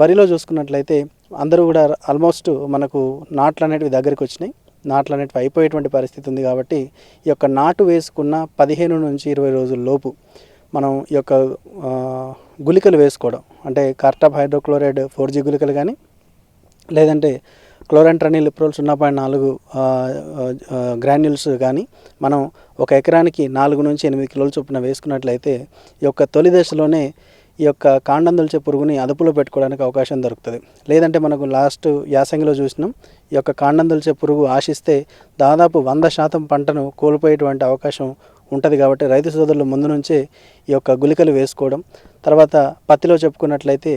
వరిలో చూసుకున్నట్లయితే అందరూ కూడా ఆల్మోస్ట్ మనకు నాట్లు అనేటివి దగ్గరికి వచ్చినాయి. నాట్లు అనేటివి అయిపోయేటువంటి పరిస్థితి ఉంది కాబట్టి ఈ యొక్క నాటు వేసుకున్న పదిహేను నుంచి ఇరవై రోజుల లోపు మనం ఈ యొక్క గుళికలు వేసుకోవడం. అంటే కార్టాప్ హైడ్రోక్లోరైడ్ ఫోర్ జీ గుళికలు కానీ లేదంటే క్లోరంట్రనిల్ ఇప్రోల్ సున్నా పాయింట్ నాలుగు గ్రాన్యుల్స్ కానీ మనం ఒక ఎకరానికి నాలుగు నుంచి ఎనిమిది కిలోల చొప్పున వేసుకున్నట్లయితే ఈ యొక్క తొలి దశలోనే ఈ యొక్క కాండం దొలిచే పురుగుని అదుపులో పెట్టుకోవడానికి అవకాశం దొరుకుతుంది. లేదంటే మనకు లాస్ట్ యాసంగిలో చూసినాం ఈ యొక్క కాండం దొలిచే పురుగు ఆశిస్తే దాదాపు వంద శాతం పంటను కోల్పోయేటువంటి అవకాశం ఉంటుంది కాబట్టి రైతు సోదరులు ముందు నుంచే ఈ యొక్క గుళికలు వేసుకోవడం తర్వాత పత్తిలో చెప్పుకున్నట్లయితే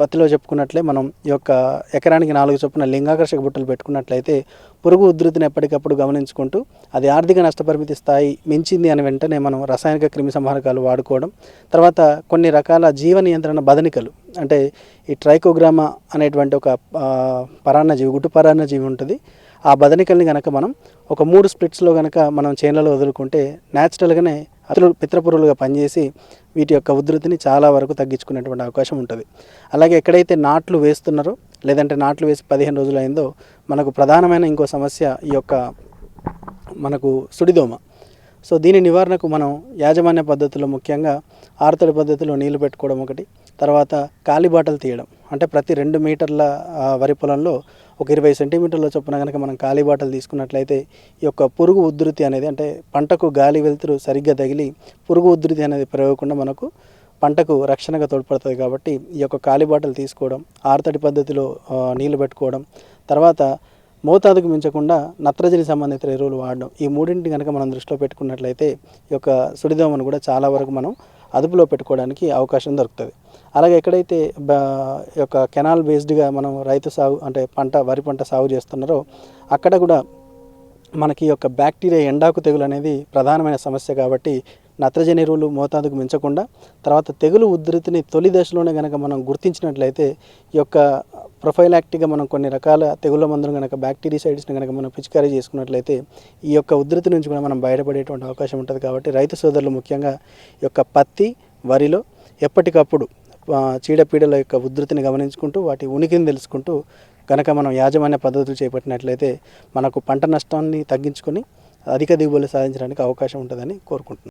పత్తిలో చెప్పుకున్నట్లే మనం ఈ యొక్క ఎకరానికి నాలుగు చొప్పున లింగాకర్షక బుట్టలు పెట్టుకున్నట్లయితే పురుగు ఉధృతిని ఎప్పటికప్పుడు గమనించుకుంటూ అది ఆర్థిక నష్టపరిమితి స్థాయి మించింది అని వెంటనే మనం రసాయనిక క్రిమి సంహారకాలు వాడుకోవడం తర్వాత కొన్ని రకాల జీవ నియంత్రణ బదనికలు అంటే ఈ ట్రైకోగ్రామా అనేటువంటి ఒక పరాన్నజీవి గుట్టు పరాన్నజీవి ఉంటుంది. ఆ బదనికల్ని కనుక మనం ఒక మూడు స్ప్లిట్స్లో కనుక మనం చేనులలో వదులుకుంటే న్యాచురల్గానే అతను పిత్రపురులుగా పనిచేసి వీటి యొక్క ఉధృతిని చాలా వరకు తగ్గించుకునేటువంటి అవకాశం ఉంటుంది. అలాగే ఎక్కడైతే నాట్లు వేస్తున్నారో లేదంటే నాట్లు వేసి పదిహేను రోజులు అయిందో మనకు ప్రధానమైన ఇంకో సమస్య ఈ యొక్క మనకు సుడిదోమ. సో దీని నివారణకు మనం యాజమాన్య పద్ధతిలో ముఖ్యంగా ఆరుతడి పద్ధతిలో నీళ్ళు పెట్టుకోవడం ఒకటి తర్వాత కాలిబాటలు తీయడం. అంటే ప్రతి రెండు మీటర్ల వరి పొలంలో ఒక ఇరవై సెంటీమీటర్ల చొప్పున కనుక మనం కాలిబాటలు తీసుకున్నట్లయితే ఈ యొక్క పురుగు ఉధృతి అనేది అంటే పంటకు గాలి వెలుతురు సరిగ్గా తగిలి పురుగు ఉధృతి అనేది పెరగకుండా మనకు పంటకు రక్షణగా తోడ్పడుతుంది కాబట్టి ఈ యొక్క కాలిబాటలు తీసుకోవడం ఆరుతడి పద్ధతిలో నీళ్ళు పెట్టుకోవడం తర్వాత మోతాదుకు మించకుండా నత్రజని సంబంధిత ఎరువులు వాడడం ఈ మూడింటిని కనుక మనం దృష్టిలో పెట్టుకున్నట్లయితే ఈ యొక్క సుడిదోమను కూడా చాలా వరకు మనం అదుపులో పెట్టుకోవడానికి అవకాశం దొరుకుతుంది. అలాగే ఎక్కడైతే యొక్క కెనాల్ బేస్డ్గా మనం రైతు సాగు అంటే పంట వరి పంట సాగు చేస్తున్నారో అక్కడ కూడా మనకి యొక్క బ్యాక్టీరియా ఎండాకు తెగులు అనేది ప్రధానమైన సమస్య కాబట్టి నత్రజని ఎరువులు మోతాదుకు మించకుండా తర్వాత తెగులు ఉధృతిని తొలి దశలోనే కనుక మనం గుర్తించినట్లయితే ఈ యొక్క ప్రొఫైలాక్టిక్గా మనం కొన్ని రకాల తెగుళ్ళ మందులు కనుక బ్యాక్టీరిసైడ్స్ని కనుక మనం పిచికారీ చేసుకున్నట్లయితే ఈ యొక్క ఉధృతి నుంచి కూడా మనం బయటపడేటువంటి అవకాశం ఉంటుంది కాబట్టి రైతు సోదరులు ముఖ్యంగా ఈ యొక్క పత్తి వరిలో ఎప్పటికప్పుడు చీడపీడల యొక్క ఉధృతిని గమనించుకుంటూ వాటి ఉనికిని తెలుసుకుంటూ కనుక మనం యాజమాన్య పద్ధతులు చేపట్టినట్లయితే మనకు పంట నష్టాన్ని తగ్గించుకొని అధిక దిగుబడులు సాధించడానికి అవకాశం ఉంటుందని కోరుకుంటున్నాను